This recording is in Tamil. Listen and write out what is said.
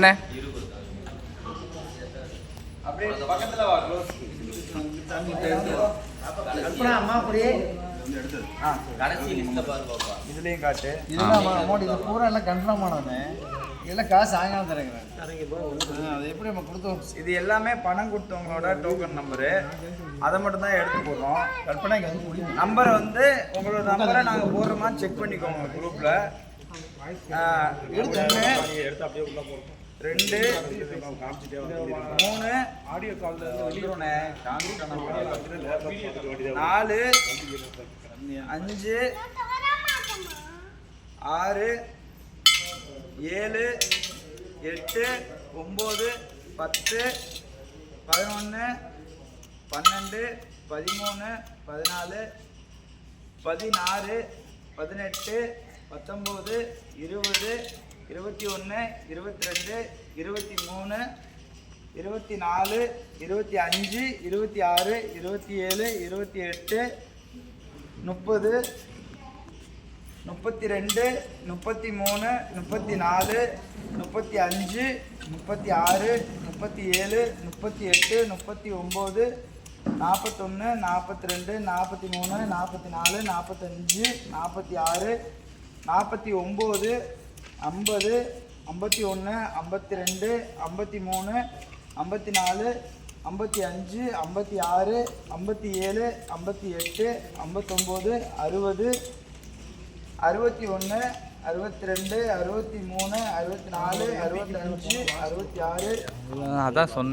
அண்ணே அப்படியே பக்கத்துல வா அம்மா அப்படியே கடைசி லிஸ்ட்ல பாரு பாப்பா இதுலயும் காட்டு இதெல்லாம் அமௌண்ட் இது பூரா எல்லாம் கன்ஃபார்ம் ஆனது இதெல்லாம் காசு சாயங்காலம் தரேங்கிறாங்க அது எப்படி நம்ம கொடுத்தோம் இது எல்லாமே பணம் கொடுத்தவங்களோட டோக்கன் நம்பரு அதை மட்டும் தான் எடுத்து போடுறோம் கற்பனை நம்பரை வந்து உங்களோட நம்பரை நாங்கள் போடுறோமா செக் பண்ணிக்கோங்க குரூப்பில் எடுத்து அப்படியே உள்ளே போகணும் ரெண்டு மூணு ஆடியோ கால் நாலு அஞ்சு ஆறு ஏழு எட்டு ஒம்பது பத்து பதினொன்று பன்னெண்டு பதிமூணு பதினாலு பதினாறு பதினெட்டு பத்தொம்போது இருபது இருபத்தி ஒன்று இருபத்தி ரெண்டு இருபத்தி மூணு இருபத்தி நாலு இருபத்தி அஞ்சு இருபத்தி ஆறு இருபத்தி ஏழு இருபத்தி எட்டு முப்பது முப்பத்தி ரெண்டு முப்பத்தி மூணு முப்பத்தி நாலு முப்பத்தி அஞ்சு முப்பத்தி ஆறு முப்பத்தி ஏழு முப்பத்தி எட்டு முப்பத்தி ஒம்பது நாற்பத்தொன்று நாற்பத்தி ரெண்டு நாற்பத்தி மூணு நாற்பத்தி நாலு நாற்பத்தஞ்சு நாற்பத்தி ஆறு நாற்பத்தி ஒம்பது ஐம்பது ஐம்பத்தி ஒன்று ஐம்பத்தி ரெண்டு ஐம்பத்தி மூணு ஐம்பத்தி நாலு ஐம்பத்தி அஞ்சு ஐம்பத்தி ஆறு ஐம்பத்தி ஏழு ஐம்பத்தி எட்டு ஐம்பத்தொம்போது அறுபது அறுபத்தி ஒன்று அறுபத்தி ரெண்டு அறுபத்தி மூணு அறுபத்தி நாலு அறுபத்தஞ்சு அறுபத்தி ஆறு அதான் சொன்னேன்.